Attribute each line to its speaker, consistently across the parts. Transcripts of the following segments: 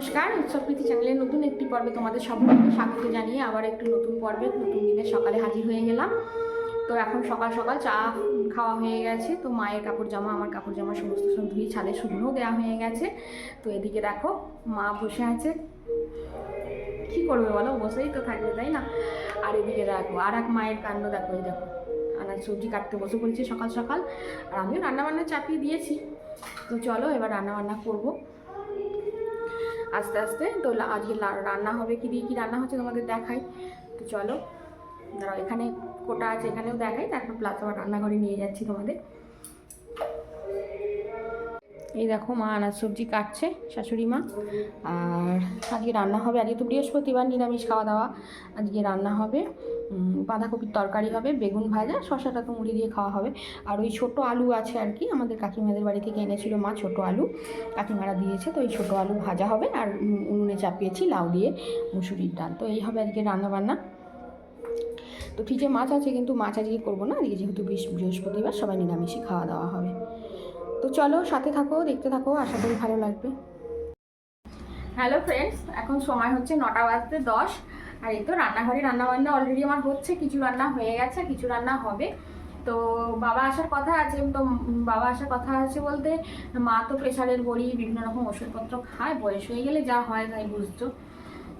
Speaker 1: নমস্কার, উৎসব প্রীতি চ্যানেলের নতুন একটি পর্বে তোমাদের সকলকে স্বাগত জানিয়ে আবার একটু নতুন পর্বে, নতুন দিনের সকালে হাজির হয়ে গেলাম। তো এখন সকাল সকাল চা খাওয়া হয়ে গেছে, তো মায়ের কাপড় জামা, আমার কাপড় জামা সমস্ত সব ধুয়ে ছাদে শুকনো দেওয়া হয়ে গেছে। তো এদিকে দেখো, মা বসে আছে। কি করবে বলো? বসেই তো থাকবে, তাই না? আর এদিকে দেখো, আর এক মায়ের কাণ্ড দেখো, এই দেখো। আনাজ সবজি কাটতে বসে পড়েছি সকাল সকাল, আর আমিও রান্নাবান্না চাপিয়ে দিয়েছি। তো চলো এবার রান্নাবান্না করব। আস্তে আস্তে তো আজকে রান্না হবে কি দিয়ে কি রান্না হচ্ছে তোমাদের দেখাই। তো চলো, দাঁড়াও, এখানে কোটা আছে, এখানেও দেখাই, তারপর প্লাস আবার রান্নাঘরে নিয়ে যাচ্ছি তোমাদের। এই দেখো মা আনাজ সবজি কাটছে, শাশুড়ি মা। আর আজকে রান্না হবে, আজকে তো বৃহস্পতিবার, নিরামিষ খাওয়া দাওয়া। আজকে রান্না হবে বাঁধাকপির তরকারি হবে, বেগুন ভাজা, শশাটা তো মুড়ি দিয়ে খাওয়া হবে। আর ওই ছোট আলু আছে আর কি, আমাদের কাকিমাদের বাড়ি থেকে এনেছিল মা ছোট আলু। কাকিমারা দিয়েছে, তো এই ছোট আলু ভাজা হবে আর উনুনে চাপিয়েছি লাউ দিয়ে মুসুরির ডাল। তো এই হবে আজকে রান্না বান্না তো ফ্রিজে মাছ আছে, কিন্তু মাছ আজকে করব না, আজকে যেহেতু বৃহস্প- বৃহস্পতিবার, সবাই নিরামিষই খাওয়া দাওয়া হবে। তো চলো সাথে থাকো, দেখতে থাকো, আশা করি ভালো লাগবে। হ্যালো ফ্রেন্ডস এখন সময় হচ্ছে নটা বাজতে দশ। আর এই তো রান্নাঘরে রান্না বান্না অলরেডি আমার হচ্ছে, কিছু রান্না হয়ে গেছে, কিছু রান্না হবে। তো বাবা আসার কথা আছে, তো বাবা আসার কথা আছে বলতে, মা তো প্রেশারের বড়ি, বিভিন্ন রকম ওষুধপত্র খায়, বয়স হয়ে গেলে যা হয় তাই বুঝছ।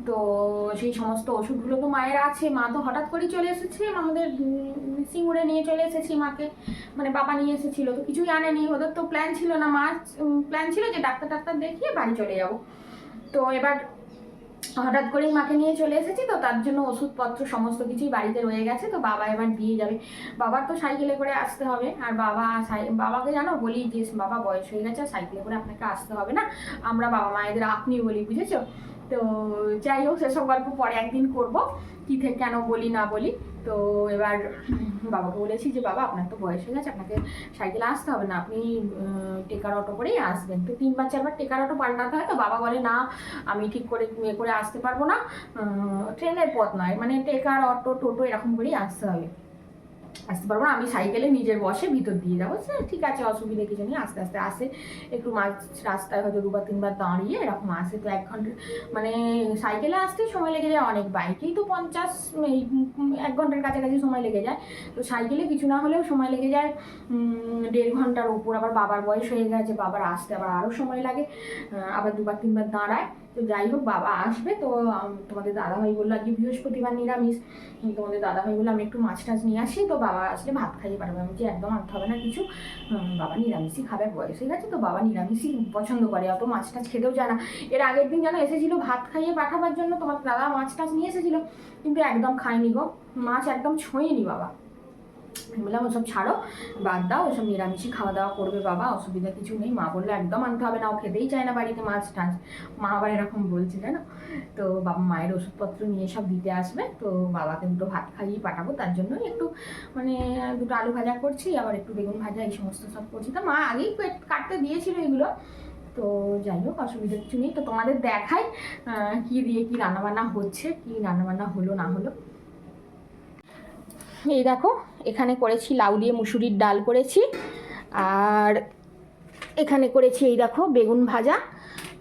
Speaker 1: তো সেই সমস্ত ওষুধগুলো তো মায়ের আছে। মা তো হঠাৎ করেই চলে এসেছে আমাদের সিঙ্গুরে নিয়ে চলে এসেছি মাকে। মানে বাবা নিয়ে এসেছিল। তো কিছুই আনেনি। ওদের তো প্ল্যান ছিল না মা। প্ল্যান ছিল যে ডাক্তার টাক্তার দেখিয়ে বাড়ি চলে যাব। তো এবার হঠাৎ করেই মাকে নিয়ে চলে এসেছি। তো তার জন্য ওষুধপত্র সমস্ত কিছুই বাড়িতে রয়ে গেছে। তো বাবা এবার দিয়ে যাবে। বাবার তো সাইকেলে করে আসতে হবে। আর বাবা বাবাকে জানো বলি যে, বাবা বয়স হয়ে গেছে সাইকেলে করে আপনাকে আসতে হবে না। আমরা বাবা মায়েদের আপনি বলি, বুঝেছ? তো যাই হোক, সেসব গল্প পরে একদিন করব, কি থেকে কেন বলি, না বলি। তো এবার বাবাকে বলেছি যে, বাবা, আপনার তো বয়স হয়ে গেছে, আপনাকে সাইকেলে আসতে হবে না। আপনি টেকার অটো করেই আসবেন। তো তিনবার, চারবার টেকার অটো পাল্টাতে হয় তো বাবা বলে, না, আমি ঠিক করে ইয়ে করে আসতে পারব না। ট্রেনের পথ নয়। মানে টেকার অটো, টোটো এরকম করেই আসতে হবে। আসতে পারব না, আমি সাইকেলে নিজের বসে ভিতর দিয়ে যাব। ঠিক আছে, অসুবিধা কিছু নেই, আস্তে আস্তে আসে। একটু মাঝ রাস্তায় হয়তো দুবার তিনবার দাঁড়িয়ে এরকম আসে, তো এক ঘণ্টা মানে সাইকেলে আসতে সময় লেগে যায় অনেক বাইকেই তো পঞ্চাশ এই এক ঘণ্টার কাছাকাছি সময় লেগে যায়। তো সাইকেলে কিছু না হলেও সময় লেগে যায়। দেড় ঘণ্টার উপর আবার বাবার বয়স হয়ে গেছে, বাবার আসতে আবার আরও সময় লাগে। আবার দুবার তিনবার দাঁড়ায়। তো যাই হোক, বাবা আসবে তো তোমাদের দাদাভাই বলল আজকে বৃহস্পতিবার নিরামিষ। তোমাদের দাদাভাই বলল আমি একটু মাছ টাছ নিয়ে আসি, তো বাবা আসলে ভাত খাইয়ে পারবে আমি যে একদম আনতে হবে না কিছু। বাবা নিরামিষই খাবে, বয়স হয়ে গেছে তো বাবা নিরামিষই পছন্দ করে, অত মাছ টাছ খেতেও জানা এর আগের দিন যেন এসেছিল ভাত খাইয়ে পাঠাবার জন্য, তোমার দাদা মাছ টাছ নিয়ে এসেছিল, কিন্তু একদম খায়নি গো, মাছ একদম ছোঁয়নি বাবা। বললাম, ওসব ছাড়ো, বাদ দাও, ওসব নিরামিষই খাওয়া দাওয়া করবে বাবা, অসুবিধা কিছু নেই। মা বলল, একদম আনতে হবে না, ও খেতেই চায় না বাড়িতে মাছ টাছ মা আবার এরকম বলছে, জানো? তো বাবা মায়ের ওষুধপত্র নিয়ে সব দিতে আসবে, তো বাবাকে দুটো ভাত খাইয়ে পাঠাবো, তার জন্য একটু মানে দুটো আলু ভাজা করছি, আবার একটু বেগুন ভাজা, এই সমস্ত সব করছি। তো মা আগেই কেট- কাটতে দিয়েছিল এগুলো, তো যাই হোক, অসুবিধা কিছু নেই। তো তোমাদের দেখাই কি দিয়ে কি রান্নাবান্না হচ্ছে, কি রান্নাবান্না হলো, না হলো। এই দেখো এখানে করেছি লাউ দিয়ে মুসুরির ডাল করেছি। আর এখানে করেছি এই দেখো বেগুন ভাজা।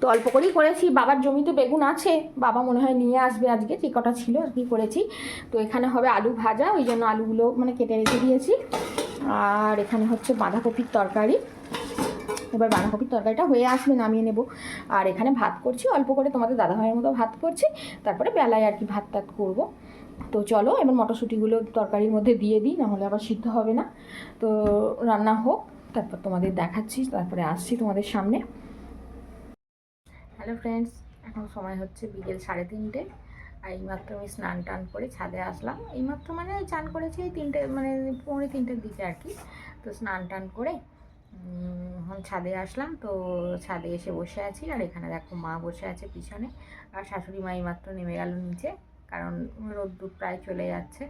Speaker 1: তো অল্প করেই করেছি। বাবার জমিতে বেগুন আছে। বাবা মনে হয় নিয়ে আসবে আজকে। যে কটা ছিল আর কি করেছি। তো এখানে হবে আলু ভাজা। ওই জন্য আলুগুলো মানে কেটে রেখে দিয়েছি। আর এখানে হচ্ছে বাঁধাকপির তরকারি। এবার বাঁধাকপির তরকারিটা হয়ে আসবে নামিয়ে নেব। আর এখানে ভাত করছি। অল্প করে তোমাদের দাদাভাইয়ের মতো ভাত করছি। তারপরে বেলায় আর কি ভাত টাত করব। তো চলো, এবার মটরশুঁটিগুলো তরকারির মধ্যে দিয়ে দিই, নাহলে আবার সিদ্ধ হবে না। তো রান্না হোক, তারপর তোমাদের দেখাচ্ছি, তারপরে আসছি তোমাদের সামনে। হ্যালো ফ্রেন্ডস এখন সময় হচ্ছে বিকেল সাড়ে তিনটে, আর এইমাত্র আমি স্নান টান করে ছাদে আসলাম। এইমাত্র মানে চান করেছি এই তিনটে মানে পৌনে তিনটের দিকে আর কি। তো স্নান টান করে এখন ছাদে আসলাম। তো ছাদে এসে বসে আছি, আর এখানে দেখো মা বসে আছে পিছনে, আর শাশুড়ি মা এইমাত্র নেমে গেল নিচে। কারণ রোদ্দুর প্রায় চলে যাচ্ছে।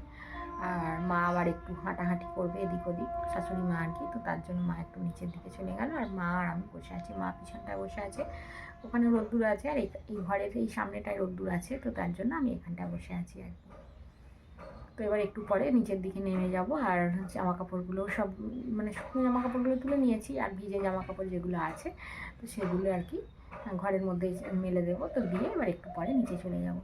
Speaker 1: আর মা আবার একটু হাঁটাহাঁটি করবে এদিক ওদিক, শাশুড়ি মা আর কি। তো তার জন্য মা একটু নিচের দিকে চলে গেল আর মা আর আমি বসে আছি, মা পিছনটায় বসে আছে। ওখানে রোদ্দুর আছে আর এই ঘরের এই সামনেটায় রোদ্দুর আছে। তো তার জন্য আমি এখানটায় বসে আছি আর কি। তো এবার একটু পরে নিচের দিকে নেমে যাব আর জামা কাপড়গুলো সব মানে শুকনো জামা কাপড়গুলো তুলে নিয়েছি আর ভিজে জামা কাপড় যেগুলো আছে, তো সেগুলো আর কি ঘরের মধ্যে মেলে দেবো। তো দিয়ে এবার একটু পরে নিচে চলে যাব।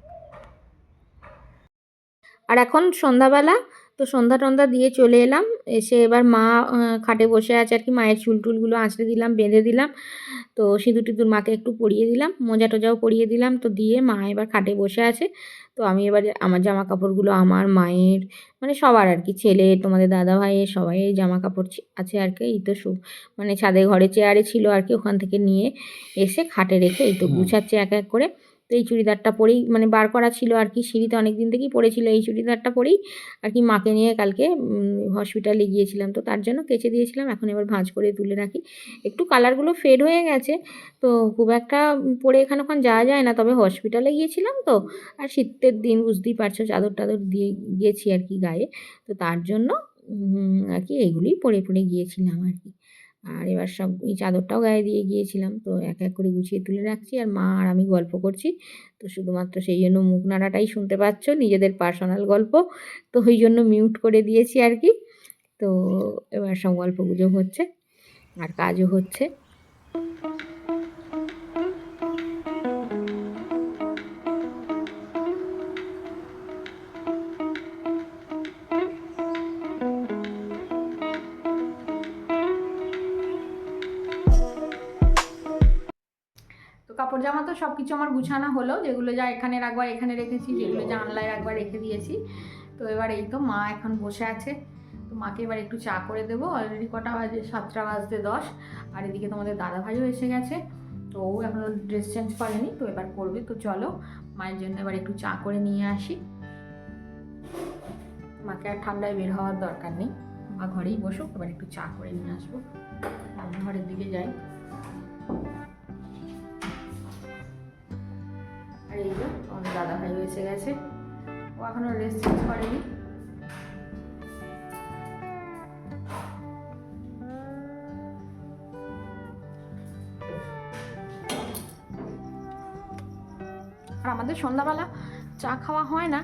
Speaker 1: আর এখন সন্ধ্যাবেলা তো সন্ধ্যা টন্ধা দিয়ে চলে এলাম। এসে এবার মা খাটে বসে আছে আর কি। মায়ের চুল টুলগুলো আঁচড়ে দিলাম বেঁধে দিলাম। তো সিঁদুর টিঁদুর মাকে একটু পরিয়ে দিলাম মোজা টোজাও পরিয়ে দিলাম। তো দিয়ে মা এবার খাটে বসে আছে। তো আমি এবার আমার জামা কাপড়গুলো আমার মায়ের মানে সবার আর কি। ছেলে তোমাদের দাদা ভাইয়ের সবাই জামা কাপড় আছে আর কি। এই তো সু মানে ছাদে ঘরে চেয়ারে ছিল আর কি। ওখান থেকে নিয়ে এসে খাটে রেখে এই তো গুছাচ্ছে এক এক করে। তো এই চুড়িদারটা পরেই মানে বার করা ছিল আর কি, সিঁড়িতে অনেক দিন থেকেই পড়েছিল এই চুড়িদারটা পরেই আর কি মাকে নিয়ে কালকে হসপিটালে গিয়েছিলাম। তো তার জন্য কেচে দিয়েছিলাম, এখন এবার ভাঁজ করে তুলে রাখি। একটু কালারগুলো ফেড হয়ে গেছে, তো খুব একটা পরে এখানে ওখানে যাওয়া যায় না, তবে হসপিটালে গিয়েছিলাম তো, আর শীতের দিন বুঝতেই পারছ, চাদর টাদর দিয়ে গিয়েছি আর কি গায়ে। তো তার জন্য আর কি এইগুলোই পরে পরে গিয়েছিলাম আর কি। আর এবার সব এই চাদরটাও গায়ে দিয়ে গিয়েছিলাম। তো এক এক করে গুছিয়ে তুলে রাখছি আর মা আর আমি গল্প করছি। তো শুধুমাত্র সেই জন্য মুখ নাড়াটাই শুনতে পাচ্ছ, নিজেদের পার্সোনাল গল্প। তো ওই জন্য মিউট করে দিয়েছি আর কি। তো এবার সব গল্প গুজব হচ্ছে আর কাজও হচ্ছে। কাপড় জামা তো সব কিছু আমার গুছানো হলো, যেগুলো যা এখানে রাখবার, এখানে রেখেছি, যেগুলো জানলায় রাখবার রেখে দিয়েছি। তো এবার এই তো মা এখন বসে আছে। তো মাকে এবার একটু চা করে দেবো, অলরেডি কটা বাজে, সাতটা বাজতে দশ। আর এদিকে তোমাদের দাদা ভাইও এসে গেছে। তো ও এখনও ড্রেস চেঞ্জ করেনি, তো এবার করবে। তো চলো, মায়ের জন্য এবার একটু চা করে নিয়ে আসি। মাকে আর ঠান্ডায় বের হওয়ার দরকার নেই। মা ঘরেই বসুক, এবার একটু চা করে নিয়ে আসব। রান্নাঘরের দিকে যাই। আমার দাদা ভাই গেছে। ও এখনও রেস্ট চেঞ্জ করেনি। আর আমাদের সন্ধ্যাবেলা চা খাওয়া হয় না,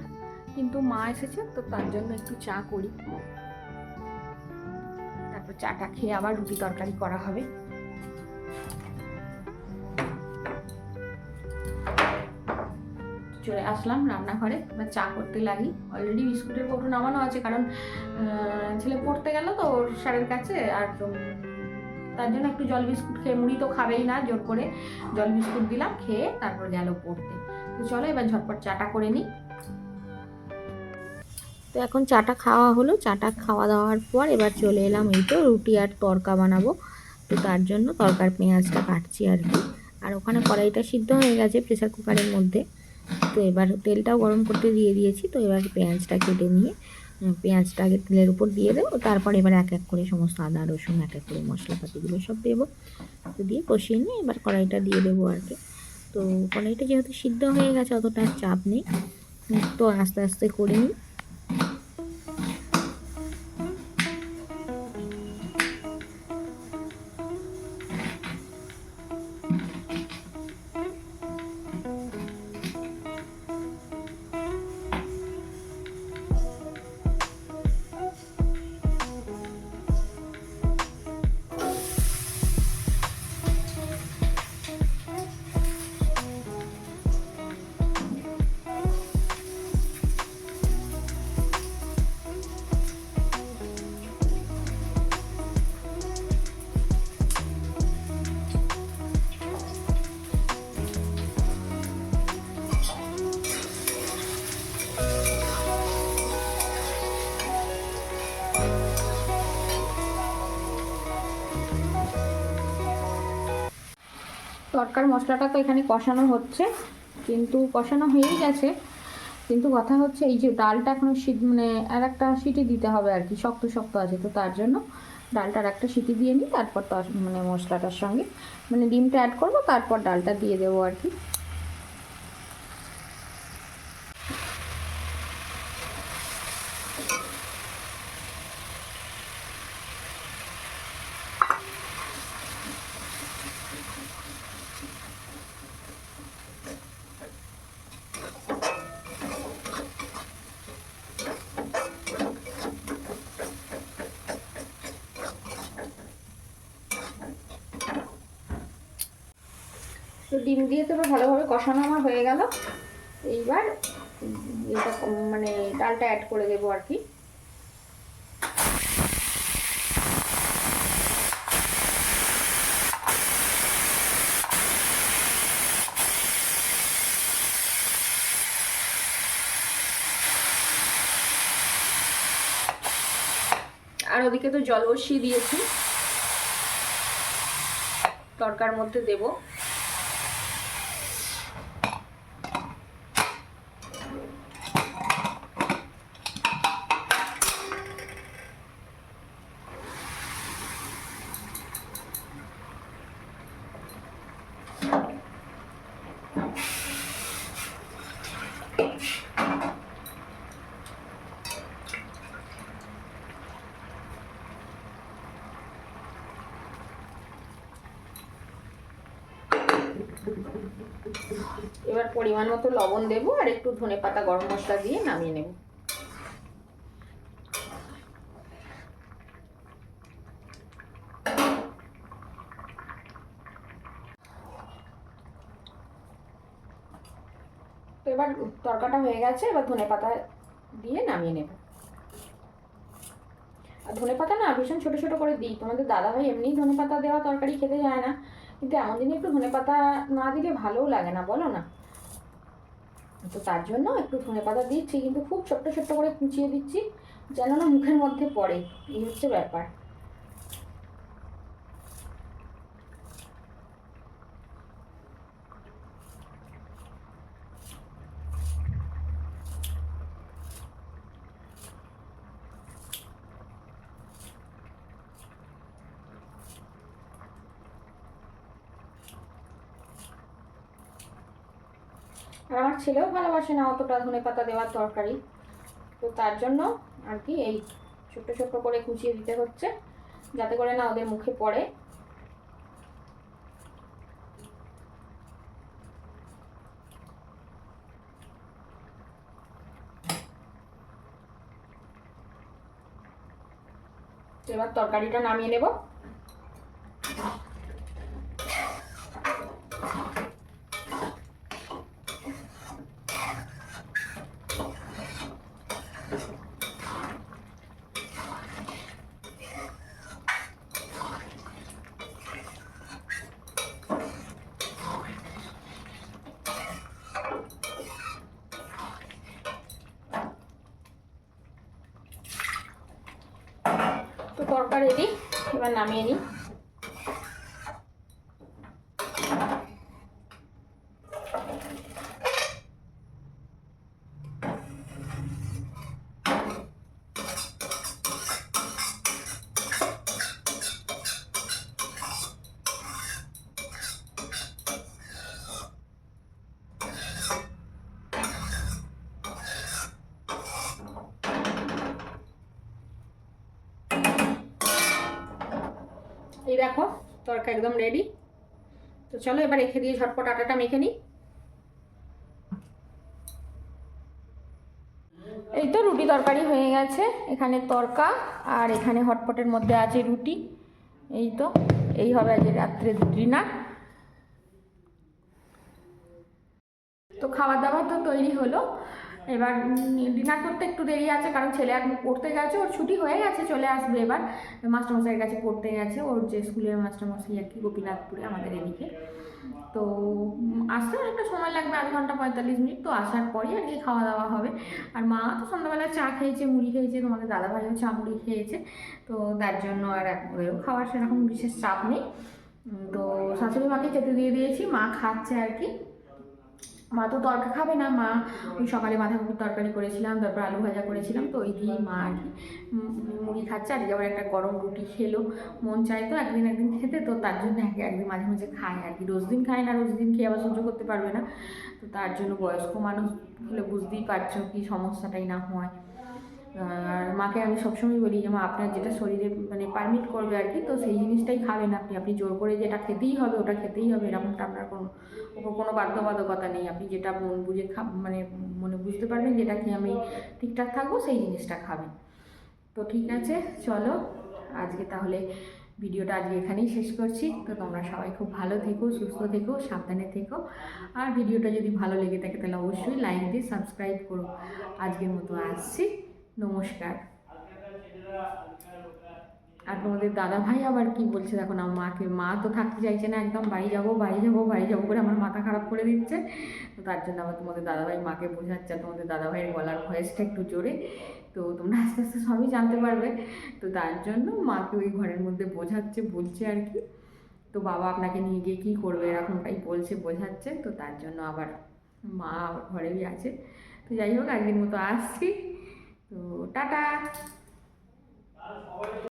Speaker 1: কিন্তু মা এসেছে, তো তার জন্য একটু চা করি। তারপর চাটা খেয়ে আবার রুটি তরকারি করা হবে। চলে আসলাম রান্নাঘরে, এবার চা করতে লাগি। অলরেডি বিস্কুটের কৌটো নামানো আছে, কারণ ছেলে পড়তে গেল তো ওর স্যারের কাছে, আর তার জন্য একটু জল বিস্কুট খেয়ে, মুড়ি তো খাবেই না, জোর করে জল বিস্কুট দিলাম, খেয়ে তারপর গেল পড়তে। তো চলো এবার ঝটপট চাটা করে নিই। তো এখন চাটা খাওয়া হলো, চাটা খাওয়া দাওয়ার পর এবার চলে এলাম এই তো রুটি আর তরকা বানাবো। তো তার জন্য তরকার পেঁয়াজটা কাটছি আর কি। আর ওখানে কড়াইটা সিদ্ধ হয়ে গেছে প্রেসার কুকারের মধ্যে। তো এবার তেলটাও গরম করতে দিয়ে দিয়েছি। তো এবার পেঁয়াজটা কেটে নিয়ে পেঁয়াজটা আগে তেলের উপর দিয়ে দেবো। তারপর এবার এক এক করে সমস্ত আদা, রসুন, এক এক করে মশলাপাতিগুলো সব দেবো। তো দিয়ে কষিয়ে নিয়ে এবার কড়াইটা দিয়ে দেবো আর কি। তো কড়াইটা যেহেতু সিদ্ধ হয়ে গেছে, অতটা চাপ নেই। তো আস্তে আস্তে করে নিই। তরকার মশলাটা তো এখানে কষানো হচ্ছে, কিন্তু কষানো হয়েই গেছে। কিন্তু কথা হচ্ছে, এই যে ডালটা এখনও শীত মানে আর একটা সিটি দিতে হবে আর কি, শক্ত শক্ত আছে, তো তার জন্য ডালটা আর একটা সিটি দিয়ে নিই, তারপর মানে মশলাটার সঙ্গে মানে ডিমটা অ্যাড করব, তারপর ডালটা দিয়ে দেবো আর কি। ডিম দিয়ে তো ভালোভাবে কষানো আমার হয়ে গেল। এইবার এটা মানে ডালটা অ্যাড করে দেবো আর কি। আর ওদিকে তো জল বসিয়ে দিয়েছি। তরকার মধ্যে দেব। এবার পরিমাণ মতো লবণ দেবো আর একটু ধনে পাতা গরম মশলা দিয়ে নামিয়ে নেব। তো এবার তরকাটা হয়ে গেছে, এবার ধনে পাতা দিয়ে নামিয়ে নেব। আর ধনে পাতা না ভীষণ ছোটো ছোটো করে দিই। তোমাদের দাদাভাই এমনি ধনে পাতা দেওয়া তরকারি খেতে যায় না, কিন্তু এমন দিনে একটু ধনে পাতা না দিলে ভালোও লাগে না, বলো না? তো তার জন্য একটু ধনে পাতা দিচ্ছি, কিন্তু খুব ছোট্ট ছোট্ট করে কুচিয়ে দিচ্ছি, যেন না মুখের মধ্যে পড়ে। এই হচ্ছে ব্যাপার। আর আমার ছেলেও ভালোবাসে না অতটা ধনে পাতা দেওয়ার তরকারি। তো তার জন্য আর কি এই ছোট্ট ছোট্ট করে কুচিয়ে দিতে হচ্ছে, যাতে করে না ওদের মুখে পড়ে। এবার তরকারিটা নামিয়ে নেব। তো তরকারি রেডি এবার নামিয়ে নিই এই দেখো, তরকা একদম রেডি তো চলো এবার রেখে দিয়ে ঝটপট আটাটা মেখে নিই। এই তো রুটি তরকারি হয়ে গেছে, এখানে তরকা আর এখানে হটপটের মধ্যে আছে রুটি। এই তো, এই হবে আজ রাত্রে ডিনার। তো খাবার দাবার তো তৈরি হলো। এবার ডিনার করতে একটু দেরি আছে, কারণ ছেলে এখন পড়তে গেছে, ওর ছুটি হয়ে গেছে, চলে আসবে এবার। মাস্টারমশাইয়ের কাছে পড়তে গেছে, ওর যে স্কুলের মাস্টারমশাই আর কি, গোপীনাথপুরে, আমাদের এদিকে। তো আসতে অনেকটা সময় লাগবে, আধ ঘণ্টা পঁয়তাল্লিশ মিনিট, তো আসার পরই আর কি খাওয়া দাওয়া হবে। আর মা তো সন্ধ্যাবেলা চা খেয়েছে, মুড়ি খেয়েছে, তোমাদের দাদাভাইও চা মুড়ি খেয়েছে, তো তার জন্য আর ওদেরও খাওয়ার সেরকম বিশেষ চাপ নেই। তো শাশুড়ি মাকে খেতে দিয়ে দিয়েছি, মা খাচ্ছে আর কি। মা তো তরকা খাবে না, মা ওই সকালে বাঁধাকপির তরকারি করেছিলাম, তারপর আলু ভাজা করেছিলাম, তো ওই দিয়েই মা আর কি মুড়ি খাচ্ছে, আর আবার একটা গরম রুটি খেলো, মন চাই তো একদিন একদিন খেতে, তো তার জন্য এক- একদিন মাঝে মাঝে খায় আর কি, রোজ দিন খায় না, রোজ দিন খেয়ে আবার সহ্য করতে পারবে না, তো তার জন্য বয়স্ক মানুষ হলে বুঝতেই পারছ কি সমস্যাটাই না হয়। আর মাকে আমি সবসময় বলি যে, মা, আপনার যেটা শরীরে মানে পারমিট করবে আর কি, তো সেই জিনিসটাই খাবেন আপনি। আপনি জোর করে যেটা খেতেই হবে, ওটা খেতেই হবে। এরকমটা আপনার কোনো ওপর কোনো বাধ্যবাধকতা নেই। আপনি যেটা মন বুঝে খা মানে মনে বুঝতে পারবেন যেটা কি আমি ঠিকঠাক থাকব, সেই জিনিসটা খাবেন। তো ঠিক আছে, চলো। আজকে তাহলে ভিডিওটা আজকে এখানেই শেষ করছি। তো তোমরা সবাই খুব ভালো থেকো, সুস্থ থেকো, সাবধানে থেকো। আর ভিডিওটা যদি ভালো লেগে থাকে, তাহলে অবশ্যই লাইক দিয়ে সাবস্ক্রাইব করো। আজকের মতো আসছি। নমস্কার। আর তোমাদের দাদা ভাই আবার কি বলছে? দেখো না, মাকে, মা তো থাকতে চাইছে না একদম, বাড়ি যাব বাড়ি যাব বাড়ি যাব করে আমার মাথা খারাপ করে দিচ্ছে। তো তার জন্য আবার তোমাদের দাদাভাই মাকে বোঝাচ্ছে তোমাদের দাদাভাইয়ের গলার ভয়েসটা একটু জোরে। তো তোমরা আস্তে আস্তে সবই জানতে পারবে। তো তার জন্য মাকে ওই ঘরের মধ্যে বোঝাচ্ছে, বলছে আর কি। তো বাবা আপনাকে নিয়ে গিয়ে কী করবে? এরকমটাই বলছে, বোঝাচ্ছে। তো তার জন্য আবার মা ঘরেই আছে। তো যাই হোক আজকের মতো আসছি। তো টাটা।